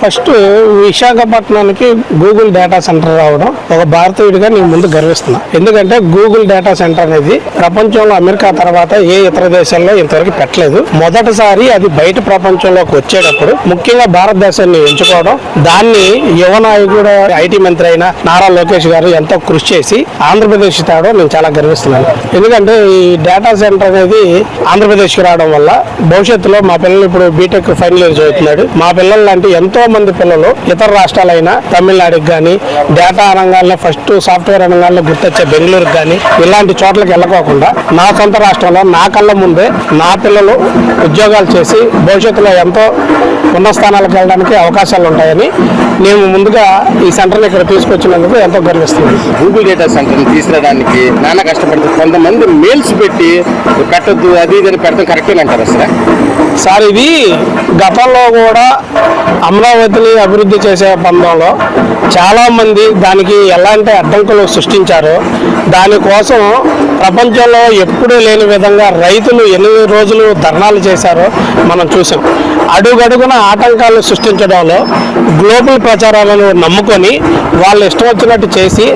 First విశాఖపట్నానికి Google data centre రావడం ఒక భారతీయుడిగా నేను ముందు గర్విస్తున్నా. ఎందుకంటే గూగుల్ డేటా సెంటర్ అనేది ప్రపంచంలో అమెరికా తర్వాత ఏ ఇతర దేశాల్లో ఇంతవరకు పెట్టలేదు. మొదటిసారి అది బయట ప్రపంచంలోకి వచ్చేటప్పుడు ముఖ్యంగా భారతదేశాన్ని ఎంచుకోవడం దాన్ని యువ నాయకుడు ఐటీ మంత్రి అయిన నారా లోకేష్ గారు ఎంతో కృషి చేసి ఆంధ్రప్రదేశ్ తేవడం నేను చాలా గర్విస్తున్నాను. ఎందుకంటే ఈ డేటా సెంటర్ అనేది ఆంధ్రప్రదేశ్కి రావడం వల్ల భవిష్యత్తులో మా పిల్లలు ఇప్పుడు బీటెక్ ఫైనల్ ఇయర్ చదువుతున్నాడు. మా పిల్లలు లాంటి ఎంతో మంది పిల్లలు ఇతర రాష్ట్రాలైన తమిళనాడుకి కానీ డేటా రంగాల్లో ఫస్ట్ సాఫ్ట్వేర్ రంగాల్లో గుర్తొచ్చే బెంగళూరుకి కానీ ఇలాంటి చోట్లకి వెళ్ళకోకుండా నా సొంత రాష్ట్రంలో నా కళ్ళ ముందే నా పిల్లలు ఉద్యోగాలు చేసి భవిష్యత్తులో ఎంతో ఉన్నత స్థానాలకు వెళ్ళడానికి అవకాశాలు ఉంటాయని నేను ముందుగా ఈ సెంటర్ని ఇక్కడ తీసుకొచ్చినందుకు ఎంతో గర్విస్తున్నాను. గూగుల్ డేటా సెంటర్ని తీసుకురావడానికి నాన్న కష్టపడుతుంది కొంతమంది మెయిల్స్ పెట్టి పెట్టొద్దు అది ఇది పెడతాం కరెక్టే అంటారు అసలు సార్ ఇది గతంలో కూడా అమరావతిని అభివృద్ధి చేసే పందంలో చాలామంది దానికి ఎలాంటి అడ్డంకులు సృష్టించారో. దానికోసం ప్రపంచంలో ఎప్పుడూ లేని విధంగా రైతులు ఎన్ని రోజులు ధర్నాలు చేశారో మనం చూసాం. అడుగడుగున ఆటంకాలు సృష్టించడంలో గ్లోబల్ ప్రచారాలను నమ్ముకొని వాళ్ళు ఇష్టం వచ్చినట్టు చేసి